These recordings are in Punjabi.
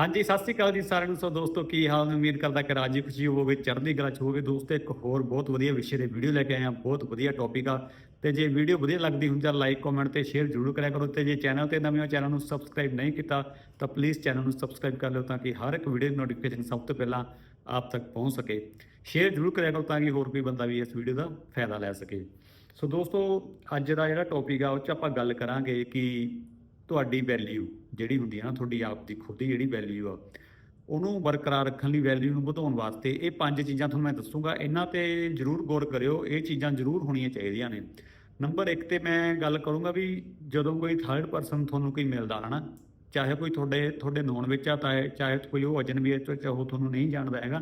ਹਾਂਜੀ, ਸਤਿ ਸ੍ਰੀ ਅਕਾਲ ਜੀ ਸਾਰਿਆਂ ਨੂੰ। ਸੋ ਦੋਸਤੋ, ਕੀ ਹਾਲ ਨੇ? ਉਮੀਦ ਕਰਦਾ ਕਿ ਰਾਜੀ ਖੁਸ਼ੀ ਹੋਵੇ ਚੜ੍ਹਦੀ ਕਲਾ ਚ ਹੋਵੇ ਦੋਸਤੋ, ਇੱਕ ਹੋਰ ਬਹੁਤ ਵਧੀਆ ਵਿਸ਼ੇ ਦੇ ਵੀਡੀਓ ਲੈ ਕੇ ਆਏ ਹਾਂ। ਬਹੁਤ ਵਧੀਆ ਟੌਪਿਕ ਆ। ਤੇ ਜੇ ਵੀਡੀਓ ਵਧੀਆ ਲੱਗਦੀ ਹੁੰਦੀ ਤਾਂ ਲਾਈਕ ਕਮੈਂਟ ਤੇ ਸ਼ੇਅਰ ਜ਼ਰੂਰ ਕਰਿਆ ਕਰੋ। ਤੇ ਜੇ ਚੈਨਲ ਤੇ ਨਵੇਂ ਹੋ ਚੈਨਲ ਨੂੰ ਸਬਸਕ੍ਰਾਈਬ ਨਹੀਂ ਕੀਤਾ, ਤਾਂ ਪਲੀਜ਼ ਚੈਨਲ ਨੂੰ ਸਬਸਕ੍ਰਾਈਬ ਕਰ ਲਿਓ ਤਾਂ ਕਿ ਹਰ ਇੱਕ ਵੀਡੀਓ ਦੀ ਨੋਟੀਫਿਕੇਸ਼ਨ ਸਭ ਤੋਂ ਪਹਿਲਾਂ ਆਪ ਤੱਕ ਪਹੁੰਚ ਸਕੇ। ਸ਼ੇਅਰ ਜ਼ਰੂਰ ਕਰਿਆ ਕਰੋ ਤਾਂ ਕਿ ਹੋਰ ਕੋਈ ਬੰਦਾ ਵੀ ਇਸ ਵੀਡੀਓ ਦਾ ਫਾਇਦਾ ਲੈ ਸਕੇ। ਸੋ ਦੋਸਤੋ, ਅੱਜ ਦਾ ਜਿਹੜਾ ਟੌਪਿਕ ਆ, ਉਹ 'ਚ ਆਪਾਂ ਗੱਲ ਕਰਾਂਗੇ ਕਿ ਤੁਹਾਡੀ ਵੈਲਿਊ ਜਿਹੜੀ ਹੁੰਦੀ ਹੈ ਨਾ, ਤੁਹਾਡੀ ਆਪ ਦੀ, ਖੁਦ ਦੀ ਜਿਹੜੀ ਵੈਲਿਊ ਆ, ਉਹਨੂੰ ਬਰਕਰਾਰ ਰੱਖਣ ਲਈ ਵੈਲਿਊ ਨੂੰ ਵਧਾਉਣ ਵਾਸਤੇ ਇਹ ਪੰਜ ਚੀਜ਼ਾਂ ਤੁਹਾਨੂੰ ਮੈਂ ਦੱਸੂਗਾ। ਇਹਨਾਂ ਤੇ ਜ਼ਰੂਰ ਗੌਰ ਕਰਿਓ, ਇਹ ਚੀਜ਼ਾਂ ਜ਼ਰੂਰ ਹੋਣੀਆਂ ਚਾਹੀਦੀਆਂ ਨੇ। ਨੰਬਰ 1 ਤੇ ਮੈਂ ਗੱਲ ਕਰੂੰਗਾ ਵੀ ਜਦੋਂ ਕੋਈ ਥਰਡ ਪਰਸਨ ਤੁਹਾਨੂੰ ਕੋਈ ਮਿਲਦਾ ਹਨਾ, ਚਾਹੇ ਕੋਈ ਤੁਹਾਡੇ ਤੁਹਾਡੇ ਨੋਨ ਵਿੱਚ ਆ, ਤਾਂ ਚਾਹੇ ਕੋਈ ਉਹ ਅਜਨਬੀ ਹੈ, ਚਾਹੇ ਉਹ ਤੁਹਾਨੂੰ ਨਹੀਂ ਜਾਣਦਾ ਹੈਗਾ,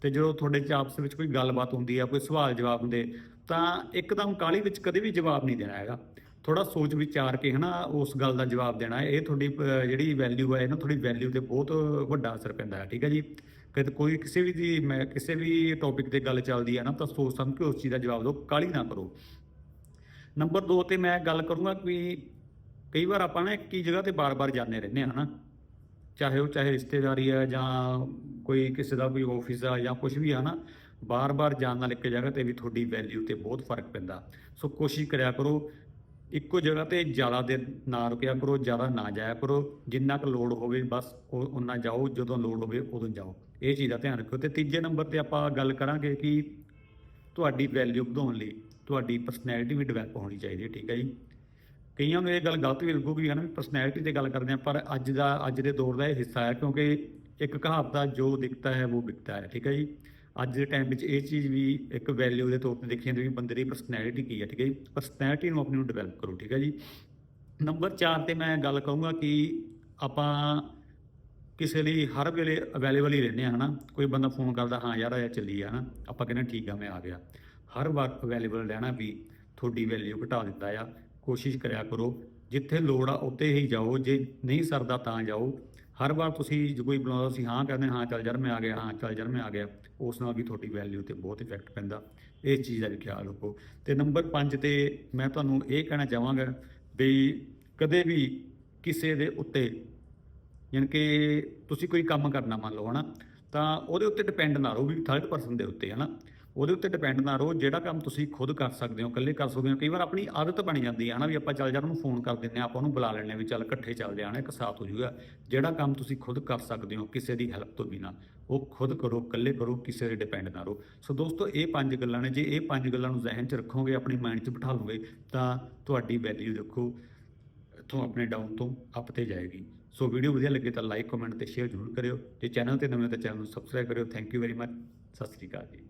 ਤੇ ਜਦੋਂ ਤੁਹਾਡੇ ਚ ਆਪਸ ਵਿੱਚ ਕੋਈ ਗੱਲਬਾਤ ਹੁੰਦੀ ਆ, ਕੋਈ ਸਵਾਲ ਜਵਾਬ ਹੁੰਦੇ, ਤਾਂ ਇੱਕਦਮ ਕਾਲੀ ਵਿੱਚ ਕਦੇ ਵੀ ਜਵਾਬ ਨਹੀਂ ਦੇਣਾ ਹੈਗਾ। ਥੋੜਾ ਸੋਚ ਵਿਚਾਰ ਕੇ ਹਨਾ ਉਸ ਗੱਲ ਦਾ ਜਵਾਬ ਦੇਣਾ। ਇਹ ਤੁਹਾਡੀ ਜਿਹੜੀ ਵੈਲਿਊ ਹੈ ਨਾ ਤੁਹਾਡੀ ਵੈਲਿਊ ਤੇ ਬਹੁਤ ਵੱਡਾ ਅਸਰ ਪੈਂਦਾ ਹੈ, ਠੀਕ ਹੈ ਜੀ? ਕਦੇ ਕੋਈ ਕਿਸੇ ਵੀ ਦੀ, ਮੈਂ ਕਿਸੇ ਵੀ ਟੌਪਿਕ ਤੇ ਗੱਲ ਚੱਲਦੀ ਹੈ ਨਾ, ਤਾਂ ਸੋਚ ਸਮਝ ਕੇ ਉਸ ਚੀਜ਼ ਦਾ ਜਵਾਬ ਦਿਓ ਕਾਲੀ ਨਾ ਕਰੋ। ਨੰਬਰ 2 ਤੇ ਮੈਂ ਗੱਲ ਕਰੂੰਗਾ ਕਿ ਕਈ ਵਾਰ ਆਪਾਂ ਨਾ ਇੱਕ ਹੀ ਜਗ੍ਹਾ ਤੇ ਬਾਰ-ਬਾਰ ਜਾਂਦੇ ਰਹਿੰਦੇ ਹਾਂ ਹਨਾ? ਚਾਹੇ ਉਹ ਚਾਹੇ ਰਿਸ਼ਤੇਦਾਰੀ ਆ ਜਾਂ ਕੋਈ ਕਿਸੇ ਦਾ ਕੋਈ ਆਫਿਸ ਆ ਜਾਂ ਕੁਝ ਵੀ ਆ ਨਾ ਬਾਰ-ਬਾਰ ਜਾਣ ਨਾਲ ਇੱਕ ਜਗ੍ਹਾ ਤੇ ਵੀ ਤੁਹਾਡੀ ਵੈਲਿਊ ਤੇ ਬਹੁਤ ਫ਼ਰਕ ਪੈਂਦਾ। ਸੋ ਕੋਸ਼ਿਸ਼ ਕਰਿਆ ਕਰੋ ਇੱਕੋ ਜਗ੍ਹਾ ਤੇ ਜ਼ਿਆਦਾ ਦਿਨ ਨਾ ਰੁਕਿਆ ਕਰੋ, ਜ਼ਿਆਦਾ ਨਾ ਜਾਇਆ ਕਰੋ। ਜਿੰਨਾ ਕੁ ਲੋੜ ਹੋਵੇ ਬਸ ਉਹ ਉਨਾ ਜਾਓ, ਜਦੋਂ ਲੋੜ ਹੋਵੇ ਉਦੋਂ ਜਾਓ। ਇਹ ਚੀਜ਼ ਦਾ ਧਿਆਨ ਰੱਖੋ ਤੇ ਤੀਜੇ ਨੰਬਰ ਤੇ ਆਪਾਂ ਗੱਲ ਕਰਾਂਗੇ ਕਿ ਤੁਹਾਡੀ ਵੈਲਿਊ ਵਧਾਉਣ ਲਈ ਤੁਹਾਡੀ ਪਰਸਨੈਲਿਟੀ ਵੀ ਡਿਵੈਲਪ ਹੋਣੀ ਚਾਹੀਦੀ ਹੈ, ਠੀਕ ਹੈ ਜੀ? ਕਈਆਂ ਨੂੰ ਇਹ ਗੱਲ ਗਲਤ ਵੀ ਲੱਗੂਗੀ, ਹਨਾ? ਵੀ ਪਰਸਨੈਲਿਟੀ ਤੇ ਗੱਲ ਕਰਦੇ ਆ ਪਰ ਅੱਜ ਦਾ, ਅੱਜ ਦੇ ਦੌਰ ਦਾ ਇਹ ਹਿੱਸਾ ਹੈ, ਕਿਉਂਕਿ ਇੱਕ ਕਹਾਵਤ ਆ, ਜੋ ਦਿਖਤਾ ਹੈ, ਉਹ ਵਿਕਤਾ ਹੈ, ਠੀਕ ਹੈ ਜੀ? ਅੱਜ ਦੇ ਟਾਈਮ ਵਿੱਚ ਇਹ ਚੀਜ਼ ਵੀ ਇੱਕ ਵੈਲਿਊ ਦੇ ਤੌਰ ਤੇ ਦੇਖੀ ਜਾਂਦੀ ਵੀ ਬੰਦੇ ਦੀ ਪਰਸਨੈਲਿਟੀ ਕੀ ਹੈ, ਠੀਕ ਹੈ ਜੀ? ਪਰਸਨੈਲਿਟੀ ਨੂੰ ਆਪਣੀ ਨੂੰ ਡਿਵੈਲਪ ਕਰੋ, ਠੀਕ ਹੈ ਜੀ? ਨੰਬਰ 4 ਤੇ ਮੈਂ ਗੱਲ ਕਹੂੰਗਾ ਕਿ ਆਪਾਂ ਕਿਸੇ ਲਈ ਹਰ ਵੇਲੇ ਅਵੇਲੇਬਲ ਹੀ ਰਹਿੰਦੇ ਆ ਹਨਾ? ਕੋਈ ਬੰਦਾ ਫੋਨ ਕਰਦਾ, ਹਾਂ ਯਾਰ ਆਇਆ ਚੱਲੀ ਆ ਹਨਾ? ਆਪਾਂ ਕਹਿੰਦੇ, ਠੀਕ ਆ, ਮੈਂ ਆ ਗਿਆ। ਹਰ ਵਾਰ ਅਵੇਲੇਬਲ ਰਹਿਣਾ ਵੀ ਤੁਹਾਡੀ ਵੈਲਿਊ ਘਟਾ ਦਿੰਦਾ ਆ। ਕੋਸ਼ਿਸ਼ ਕਰਿਆ ਕਰੋ, ਜਿੱਥੇ ਲੋੜ ਆ ਉੱਥੇ ਹੀ ਜਾਓ, ਜੇ ਨਹੀਂ ਸਰਦਾ ਤਾਂ ਜਾਓ। ਹਰ ਵਾਰ ਤੁਸੀਂ ਜੇ ਕੋਈ ਬੁਲਾਉਂਦਾ ਤੁਸੀਂ ਹਾਂ ਕਹਿੰਦੇ ਹਾਂ, ਚੱਲ ਯਾਰ ਮੈਂ ਆ ਗਿਆ, ਹਾਂ, ਚੱਲ ਯਾਰ ਮੈਂ ਆ ਗਿਆ, ਉਸ ਨਾਲ ਵੀ ਤੁਹਾਡੀ ਵੈਲਿਊ ਤੇ ਬਹੁਤ ਇਫੈਕਟ ਪੈਂਦਾ। ਇਸ ਚੀਜ਼ ਦਾ ਵੀ ਖਿਆਲ ਰੱਖੋ। ਤੇ ਨੰਬਰ 5 ਤੇ ਮੈਂ ਤੁਹਾਨੂੰ ਇਹ ਕਹਿਣਾ ਚਾਹਾਂਗਾ ਵੀ ਕਦੇ ਵੀ ਕਿਸੇ ਦੇ ਉੱਤੇ ਯਾਨੀ ਕਿ ਤੁਸੀਂ ਕੋਈ ਕੰਮ ਕਰਨਾ ਮੰਨ ਲਓ ਹਨਾ, ਤਾਂ ਉਹਦੇ ਉੱਤੇ ਡਿਪੈਂਡ ਨਾ ਰਹੋ ਵੀ ਥਰਡ ਪਰਸਨ ਦੇ ਉੱਤੇ ਹਨਾ। ਉਹਦੇ ਉੱਤੇ ਡਿਪੈਂਡ ਨਾ ਰਹੋ, ਜਿਹੜਾ ਕੰਮ ਤੁਸੀਂ ਖੁਦ ਕਰ ਸਕਦੇ ਹੋ, ਇਕੱਲੇ ਕਰ ਸਕਦੇ ਹੋ। ਕਈ ਵਾਰ ਆਪਣੀ ਆਦਤ ਬਣ ਜਾਂਦੀ ਹੈ ਹਨਾ ਵੀ ਆਪਾਂ ਚੱਲ ਜਾ ਉਹਨੂੰ ਫੋਨ ਕਰ ਦਿੰਦੇ ਆ ਆਪਾਂ ਉਹਨੂੰ ਬੁਲਾ ਲੈਂਦੇ ਹਾਂ ਵੀ ਚੱਲ ਇਕੱਠੇ ਚੱਲਦੇ ਆਣਾ ਇੱਕ ਸਾਥ ਹੋ ਜਾਊਗਾ। ਜਿਹੜਾ ਕੰਮ ਤੁਸੀਂ ਖੁਦ ਕਰ ਸਕਦੇ ਹੋ ਕਿਸੇ ਦੀ ਹੈਲਪ ਤੋਂ ਬਿਨਾ, ਉਹ ਖੁਦ ਕਰੋ, ਇਕੱਲੇ ਕਰੋ, ਕਿਸੇ 'ਤੇ ਡਿਪੈਂਡ ਨਾ ਰਹੋ। ਸੋ ਦੋਸਤੋ, ਇਹ ਪੰਜ ਗੱਲਾਂ ਨੇ, ਜੇ ਇਹ ਪੰਜ ਗੱਲਾਂ ਨੂੰ ਜ਼ਿਹਨ 'ਚ ਰੱਖੋਗੇ, ਆਪਣੇ ਮਾਈਂਡ 'ਚ ਬਿਠਾ ਲਓਗੇ ਤਾਂ ਤੁਹਾਡੀ ਵੈਲਿਊ ਦੇਖੋ ਇੱਥੋਂ ਆਪਣੇ ਡਾਊਨ ਤੋਂ ਅਪ ਤੇ ਜਾਏਗੀ। ਸੋ ਵੀਡੀਓ ਵਧੀਆ ਲੱਗੇ ਤਾਂ ਲਾਈਕ ਕਮੈਂਟ ਤੇ ਸ਼ੇਅਰ ਜ਼ਰੂਰ ਕਰਿਓ। ਜੇ ਚੈਨਲ ਤੇ ਨਵੇਂ ਹੋ ਤਾਂ ਚੈਨਲ ਨੂੰ ਸਬਸਕ੍ਰਾਈਬ ਕਰਿਓ। Thank you very much Sat Sri ਅਕਾਲ ਜੀ।